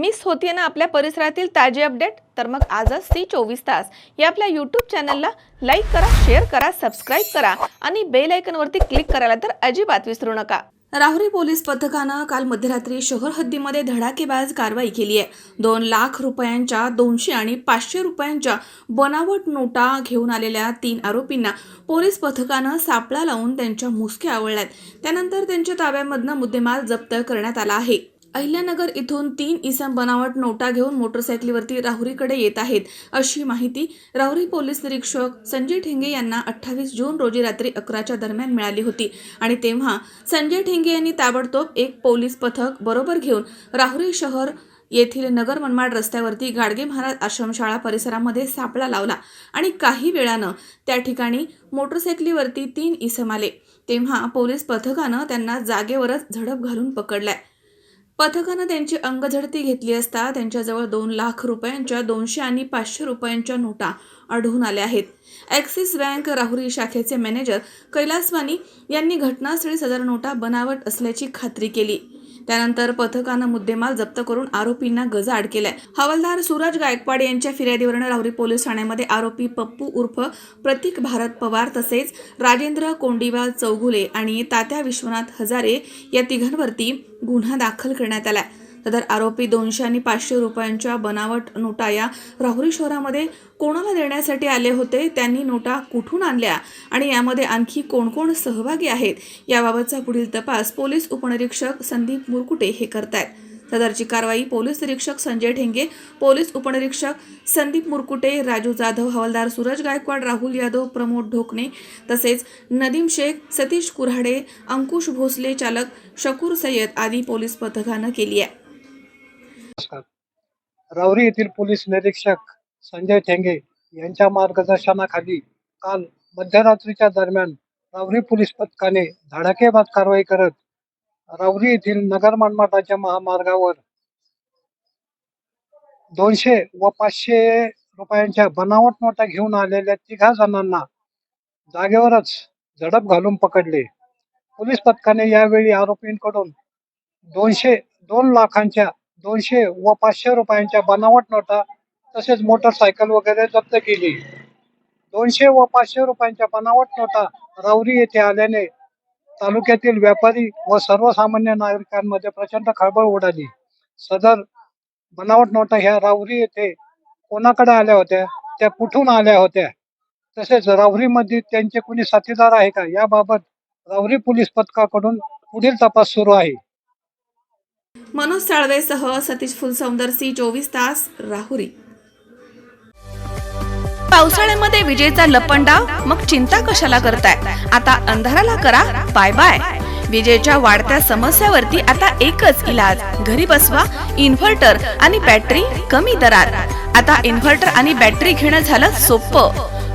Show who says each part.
Speaker 1: Miss होतीये ना आपल्या परिसरातील ताजे अपडेट? तर मग आजच सी चोवीस तास. या आपल्या यूट्यूब चॅनलला लाईक करा शेअर करा सबस्क्राईब करा आणि बेल आयकनवरती क्लिक करायला तर अजिबात विसरू नका. राहुरी पोलीस पथकानं काल मध्यरात्री शहर हद्दीमध्ये धडाकेबाज कारवाई केली आहे. दोन लाख रुपयांच्या दोनशे आणि पाचशे रुपयांच्या बनावट नोटा घेऊन आलेल्या तीन आरोपींना पोलीस पथकानं सापळा लावून त्यांच्या मुसक्या आवळल्यात. त्यानंतर त्यांच्या ताब्यामधनं मुद्देमाल जप्त करण्यात आला आहे. अहिल्यानगर इथून तीन इसम बनावट नोटा घेऊन मोटरसायकलीवरती राहुरीकडे येत आहेत अशी माहिती राहुरी पोलीस निरीक्षक संजय ठेंगे यांना अठ्ठावीस जून रोजी रात्री अकराच्या दरम्यान मिळाली होती. आणि तेव्हा संजय ठेंगे यांनी ताबडतोब एक पोलीस पथक बरोबर घेऊन राहुरी शहर येथील नगर मनमाड रस्त्यावरती गाडगे महाराज आश्रमशाळा परिसरामध्ये सापळा लावला आणि काही वेळानं त्या ठिकाणी मोटरसायकलीवरती तीन इसम आले. तेव्हा पोलीस पथकानं त्यांना जागेवरच झडप घालून पकडलाय. पथकानं त्यांची अंगझडती घेतली असता त्यांच्याजवळ दोन लाख रुपयांच्या दोनशे आणि पाचशे रुपयांच्या नोटा आढळून आल्या आहेत. ॲक्सिस बँक राहुरी शाखेचे मॅनेजर कैलासवानी यांनी घटनास्थळी सदर नोटा बनावट असल्याची खात्री केली. त्यानंतर पथकानं मुद्देमाल जप्त करून आरोपींना गजाआड केलाय. हवालदार सूरज गायकवाड यांच्या फिर्यादीवरून राहुरी पोलीस ठाण्यामध्ये आरोपी पप्पू उर्फ प्रतीक भारत पवार तसेच राजेंद्र कोंडीवाल चौघुले आणि तात्या विश्वनाथ हजारे या तिघांवरती गुन्हा दाखल करण्यात आलाय. सदर आरोपी दोनशे आणि पाचशे रुपयांच्या बनावट नोटा या राहुरी शहरामध्ये कोणाला देण्यासाठी आले होते? त्यांनी नोटा कुठून आणल्या? आणि यामध्ये आणखी कोण कोण सहभागी आहेत? याबाबतचा पुढील तपास पोलीस उपनिरीक्षक संदीप मुरकुटे हे करतायत. सदरची कारवाई पोलीस निरीक्षक संजय ठेंगे पोलीस उपनिरीक्षक संदीप मुरकुटे राजू जाधव हवालदार सूरज गायकवाड राहुल यादव प्रमोद ढोकणे तसेच नदीम शेख सतीश कुऱ्हाडे अंकुश भोसले चालक शकूर सय्यद आदी पोलीस पथकानं केली आहे.
Speaker 2: नमस्कार रावरी येथील पोलीस निरीक्षक संजय ठेंगे यांच्या मार्गदर्शनाखाली काल मध्यरात्रीच्या दरम्यान रावरी पोलीस पथकाने धडाकेबाद कारवाई करत रावरी येथील नगर मनमाटाच्या महामार्गावर दोनशे व पाचशे रुपयांच्या बनावट नोटा घेऊन आलेल्या तिघा जणांना जागेवरच झडप घालून पकडले. पोलीस पथकाने यावेळी आरोपींकडून दोनशे दोन लाखांच्या दोनशे व पाचशे रुपयांच्या बनावट नोटा तसेच मोटरसायकल वगैरे जप्त केली. दोनशे व पाचशे रुपयांच्या बनावट नोटा रावरी येथे आल्याने तालुक्यातील व्यापारी व सर्वसामान्य नागरिकांमध्ये प्रचंड खळबळ उडाली. सदर बनावट नोटा ह्या रावरी येथे कोणाकडे आल्या होत्या? त्या कुठून आल्या होत्या? तसेच रावरीमध्ये त्यांचे कुणी साथीदार आहे का? याबाबत रावरी पोलीस पथकाकडून पुढील तपास सुरू आहे.
Speaker 1: मनोज साळवेसह सतीश फुलसौंदरसी चोवीस तास राहुरी. पावसाळ्यामध्ये विजेचा लपंडाव? मग चिंता कशाला करताय? आता अंधाराला करा बाय बाय विजेच्या वाढत्या समस्यावरती आता एकच इलाज. घरी बसवा इन्व्हर्टर आणि बॅटरी कमी दरात. आता इन्व्हर्टर आणि बॅटरी घेणं झालं सोपं